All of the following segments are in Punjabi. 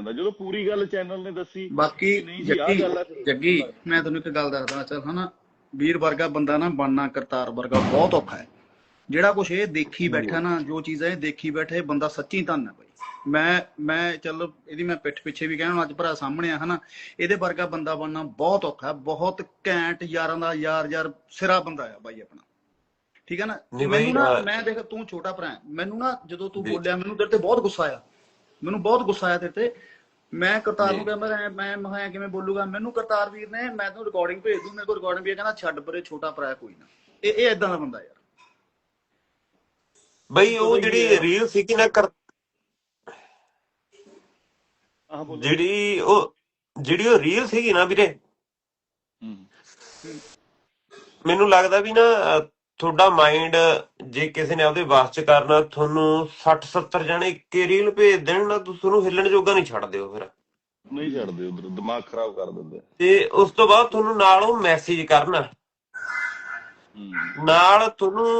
ਜਾਂਦਾ। ਜਦੋਂ ਪੂਰੀ ਗੱਲ ਚੈਨਲ ਨੇ ਦੱਸੀ ਬਾਕੀ ਜੱਗੀ। ਜੱਗੀ ਮੈਂ ਤੁਹਾਨੂੰ ਇੱਕ ਗੱਲ ਦੱਸਦਾ ਚੱਲ ਹਨਾ। ਵੀਰ ਵਰਗਾ ਬੰਦਾ ਨਾ ਬਣਨਾ ਕਰਤਾਰ ਵਰਗਾ ਬਹੁਤ ਔਖਾ ਹੈ। ਜਿਹੜਾ ਕੁਛ ਇਹ ਦੇਖੀ ਬੈਠਾ ਨਾ ਜੋ ਚੀਜ਼ਾਂ ਇਹ ਦੇਖੀ ਬੈਠਾ ਇਹ ਬੰਦਾ ਸੱਚੀ ਧੰਨ ਹੈ ਬਾਈ। ਮੈਂ ਮੈਂ ਚੱਲ ਇਹਦੀ ਮੈਂ ਪਿੱਠ ਪਿੱਛੇ ਵੀ ਕਹਿਣਾ ਅੱਜ ਭਰਾ ਸਾਹਮਣੇ ਆ ਹਨਾ। ਇਹਦੇ ਵਰਗਾ ਬੰਦਾ ਬਣਨਾ ਬਹੁਤ ਔਖਾ ਹੈ। ਬਹੁਤ ਘੈਂਟ ਯਾਰਾਂ ਦਾ ਯਾਰ ਯਾਰ ਸਿਰਾ ਬੰਦਾ ਆ ਬਾਈ ਆਪਣਾ। ਠੀਕ ਹੈ ਨਾ? ਮੈਨੂੰ ਨਾ ਮੈਂ ਦੇਖ ਤੂੰ ਛੋਟਾ ਭਰਾ। ਮੈਨੂੰ ਨਾ ਜਦੋਂ ਤੂੰ। ਬੋਲਿਆ ਮੈਨੂੰ ਤੇਰੇ ਤੇ ਬਹੁਤ ਗੁੱਸਾ ਆਇਆ। ਮੈਨੂੰ ਬਹੁਤ ਗੁੱਸਾ ਆਇਆ ਤੇਰੇ ਤੇ। ਮੈਂ ਕਰਤਾਰ ਨੂੰ ਜੀ। ਕਿਹਾ ਮੈਂ ਮੈਂ ਕਿਵੇਂ ਬੋਲੂਗਾ? ਮੈਨੂੰ ਕਰਤਾਰ ਵੀਰ ਨੇ ਮੈਂ ਤੈਨੂੰ ਰਿਕਾਰਡਿੰਗ ਭੇਜ ਦੂੰ ਮੇਰੇ ਕੋਲ ਰਿਕਾਰਡਿੰਗ ਵੀ ਹੈ ਕਹਿੰਦਾ ਛੱਡ ਪਰੇ ਛੋਟਾ ਹੈ ਕੋਈ ਨਾ। ਇਹ ਇਹ ਇਦਾਂ ਦਾ ਬੰਦਾ ਯਾਰ। ਬਈ ਉਹ ਜਿਹੜੀ ਰੀਲ ਸੀ ਕਿ ਨਾ ਕਰ ਆਹ ਬੋਲੋ। ਜਿਹੜੀ ਉਹ ਜਿਹੜੀ ਉਹ ਰੀਲ ਸੀਗੀ ਨਾ ਵੀਰੇ ਮੈਨੂੰ ਲੱਗਦਾ ਵੀ ਨਾ ਤੁਹਾਡਾ ਮਾਈਂਡ ਜੇ ਕਿਸੇ ਨੇ ਆਪਦੇ ਵਾਸ ਚ ਕਰਨਾ ਤੁਹਾਨੂੰ 60 70 ਜਣੇ ਇੱਕੇ ਰੀਲ ਭੇਜ ਦੇਣ ਨਾ ਤੁਸੀਂ ਉਹਨੂੰ ਹਿੱਲਣ ਜੋਗਾ ਨਹੀਂ ਛੱਡ ਦਿਓ ਫਿਰ। ਨਹੀਂ ਛੱਡਦੇ ਉਧਰ ਦਿਮਾਗ ਖਰਾਬ ਕਰ ਦਿੰਦੇ। ਤੇ ਉਸ ਤੋਂ ਬਾਅਦ ਤੁਹਾਨੂੰ ਨਾਲ ਉਹ ਮੈਸੇਜ ਕਰਨਾ। ਨਾਲ ਤੁਹਾਨੂੰ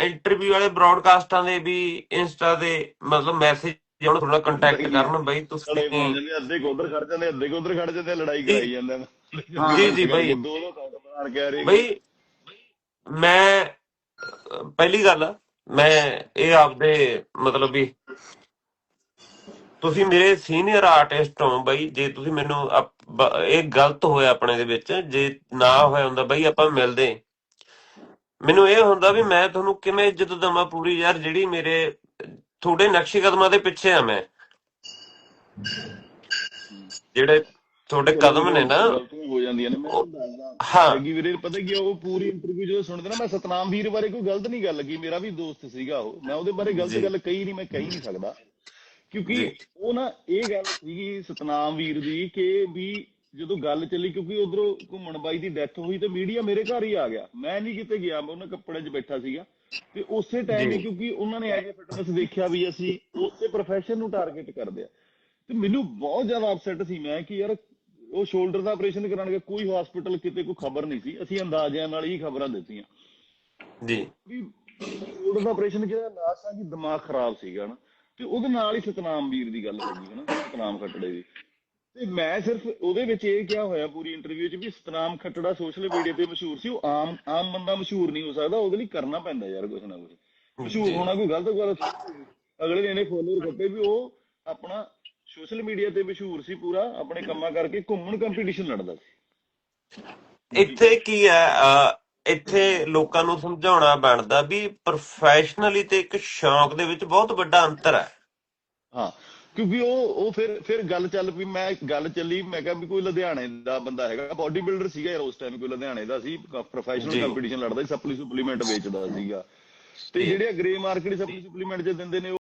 ਇੰਟਰਵਿਊ ਵਾਲੇ ਬ੍ਰਾਡਕਾਸਟਾਂ ਦੇ ਵੀ ਇੰਸਟਾ ਦੇ ਮਤਲਬ ਮੈਸੇਜ ਆਉਣ ਤੁਹਾਡਾ ਕੰਟੈਕਟ ਕਰਨ ਬਈ ਤੁਸੀਂ ਅੱਧੇ ਉਧਰ ਖੜ ਜਾਂਦੇ ਅੱਧੇ ਉਧਰ ਖੜ ਜਾਂਦੇ ਲੜਾਈ ਕਰਾਈ ਜਾਂਦੇ ਜੀ, ਜੀ, ਬਾਈ। ਦੋ ਦੋ ਕਾਟ ਬਣਾ ਕੇ ਆ ਰਹੇ ਬਈ ਮੈਂ ਪਹਿਲੀ ਗੱਲ, ਮੈਂ ਇਹ ਆਪਦੇ ਮਤਲਬ ਵੀ ਤੁਸੀਂ ਮੇਰੇ ਸੀਨੀਅਰ ਆਰਟਿਸਟ ਹੋ ਬਈ, ਜੇ ਤੁਸੀਂ ਮੈਨੂੰ ਇਹ ਗਲਤ ਹੋਇਆ ਆਪਣੇ ਦੇ ਵਿੱਚ, ਜੇ ਨਾ ਹੋਇਆ ਹੁੰਦਾ ਬਈ ਆਪਾਂ ਮਿਲਦੇ। ਮੈਨੂੰ ਇਹ ਹੁੰਦਾ ਵੀ ਮੈਂ ਤੁਹਾਨੂੰ ਕਿਵੇਂ ਇੱਜ਼ਤ ਦਵਾਂ ਪੂਰੀ ਯਾਰ, ਜਿਹੜੀ ਮੇਰੇ, ਤੁਹਾਡੇ ਨਕਸ਼ੇ ਕਦਮਾਂ ਦੇ ਪਿੱਛੇ ਆ ਮੈਂ। ਜਿਹੜੇ ਤੁਹਾਡੇ ਕਦਮ ਨੇ ਨਾ। ਗਲਤੀਆਂ ਹੋ ਜਾਂਦੀਆਂ ਨੇ ਮੈਂ ਤੁਹਾਨੂੰ ਦੱਸਦਾ। ਹਾਂ। ਲੱਗੀ ਵੀਰੇ ਪਤਾ ਕੀ ਆ, ਉਹ ਪੂਰੀ ਇੰਟਰਵਿਊ ਜਦੋਂ ਸੁਣਦੇ ਨਾ ਮੈਂ ਸਤਨਾਮ ਵੀਰ ਬਾਰੇ ਕੋਈ ਗਲਤ ਨਹੀਂ ਗੱਲ ਲੱਗੀ ਮੇਰਾ ਵੀ ਦੋਸਤ ਸੀਗਾ ਉਹ। ਮੈਂ ਉਹਦੇ ਬਾਰੇ ਗਲਤ ਜੀ। ਗੱਲ ਕਹੀ ਨਹੀਂ ਮੈਂ ਕਹੀ ਨਹੀਂ ਸਕਦਾ। ਕਿਉਂਕਿ। ਉਹ ਨਾ ਇਹ ਗੱਲ ਸੀਗੀ ਸਤਨਾਮ ਵੀਰ ਦੀ ਕਿ ਵੀ ਜਦੋਂ ਗੱਲ ਚੱਲੀ ਕਿਉਂਕਿ ਉਧਰੋਂ ਘੁੰਮਣ ਬਾਈ ਦੀ ਡੈਥ ਹੋਈ ਤੇ ਮੀਡੀਆ ਮੇਰੇ ਘਰ ਹੀ ਆ ਗਿਆ। ਮੈਂ ਨਹੀਂ ਕਿਤੇ ਗਿਆ ਮੈਂ ਉਹਨਾਂ ਕੱਪੜੇ 'ਚ ਬੈਠਾ ਸੀਗਾ। ਤੇ ਉਸੇ ਟਾਈਮ ਹੀ। ਕਿਉਂਕਿ ਉਹਨਾਂ ਨੇ ਐਜੇ ਫਿਟਨੈਸ ਦੇਖਿਆ ਵੀ ਅਸੀਂ ਉਸੇ ਪ੍ਰੋਫੈਸ਼ਨ ਨੂੰ ਟਾਰਗੇਟ ਕਰਦੇ ਆ। ਤੇ ਮੈਨੂੰ ਬਹੁਤ ਜ਼ਿਆਦਾ ਅਪਸੈਟ ਸੀ ਮੈਂ ਕਿ ਯਾਰ ਉਹ ਸ਼ੋਲਡਰ ਦਾ ਆਪਰੇਸ਼ਨ ਕਰਾਉਣਗੇ ਕੋਈ ਹਸਪੀਟਲ ਕਿਤੇ ਕੋਈ ਖਬਰ ਨਹੀਂ ਸੀ। ਅਸੀਂ ਅੰਦਾਜ਼ਿਆਂ ਨਾਲ ਹੀ ਖਬਰਾਂ ਦਿੱਤੀਆਂ। ਜੀ। ਵੀ ਸ਼ੋਲਡਰ ਦਾ ਆਪਰੇਸ਼ਨ ਕਿਹਾ ਲਾਸਟਾਂ ਦੀ ਦਿਮਾਗ ਖਰਾਬ ਸੀਗਾ ਨਾ। ਤੇ ਉਹਦੇ ਨਾਲ ਹੀ ਸਤਨਾਮ ਵੀਰ ਦੀ ਗੱਲ ਹੈ ਨਾ ਸਤਨਾਮ ਖੱਟੜੇ ਦੀ। ਤੇ ਮੈਂ ਸਿਰਫ ਉਹਦੇ ਵਿੱਚ ਇਹ ਕਿਹਾ ਹੋਇਆ ਪੂਰੀ ਇੰਟਰਵਿਊ 'ਚ ਵੀ ਸਤਨਾਮ ਖੱਟੜਾ ਸੋਸ਼ਲ ਮੀਡੀਆ ਤੇ ਮਸ਼ਹੂਰ ਸੀ। ਉਹ ਆਮ ਆਮ ਬੰਦਾ ਮਸ਼ਹੂਰ ਨਹੀਂ ਹੋ ਸਕਦਾ ਉਹਦੇ ਲਈ ਕਰਨਾ ਪੈਂਦਾ ਯਾਰ ਕੁਛ ਨਾ ਕੁਛ। ਮਸ਼ਹੂਰ। ਹੋਣਾ ਕੋਈ ਗਲਤ ਗੱਲ। ਅਗਲੇ ਨੇ ਇਹਨੇ ਫੋਲੋਅਰ ਖੱਟੇ ਵੀ ਉਹ ਆਪਣਾ ਸੋਸ਼ਲ ਮੀਡੀਆ ਤੇ ਮਸ਼ਹੂਰ ਸੀ ਪੂਰਾ ਆਪਣੇ ਕੰਮਾਂ ਕਰਕੇ ਘੁੰਮਣ ਕੰਪੀਟੀਸ਼ਨ ਲੜਦਾ ਸੀ ਇੱਥੇ ਕੀ ਹੈ ਇੱਥੇ ਲੋਕਾਂ ਨੂੰ ਸਮਝਾਉਣਾ ਬਣਦਾ ਵੀ ਪ੍ਰੋਫੈਸ਼ਨਲੀ ਤੇ ਇੱਕ ਸ਼ੌਂਕ ਦੇ ਵਿੱਚ ਬਹੁਤ ਵੱਡਾ ਅੰਤਰ ਹੈ ਹਾਂ ਕਿਉਂਕਿ ਉਹ ਉਹ ਫਿਰ ਫਿਰ ਗੱਲ ਚੱਲ ਪਈ ਮੈਂ ਗੱਲ ਚੱਲੀ ਮੈਂ ਕਿਹਾ ਵੀ ਕੋਈ ਲੁਧਿਆਣੇ ਦਾ ਬੰਦਾ ਹੈਗਾ ਬਾਡੀ ਬਿਲਡਰ ਸੀਗਾ ਯਾਰ ਉਸ ਟਾਈਮ ਕੋਈ ਲੁਧਿਆਣੇ ਦਾ ਸੀ ਪ੍ਰੋਫੈਸ਼ਨਲ ਜੀ। ਕੰਪੀਟੀਸ਼ਨ ਲੜਦਾ ਸੀ ਸਪਲੀ ਸੁਪਲੀਮੈਂਟ ਵੇਚਦਾ ਸੀਗਾ ਤੇ ਜੀ। ਜਿਹੜੇ ਗ੍ਰੇ ਮਾਰਕੀਟ ਸਪਲੀ ਸੁਪਲੀਮੈਂਟ ਚ ਦਿੰਦੇ ਨੇ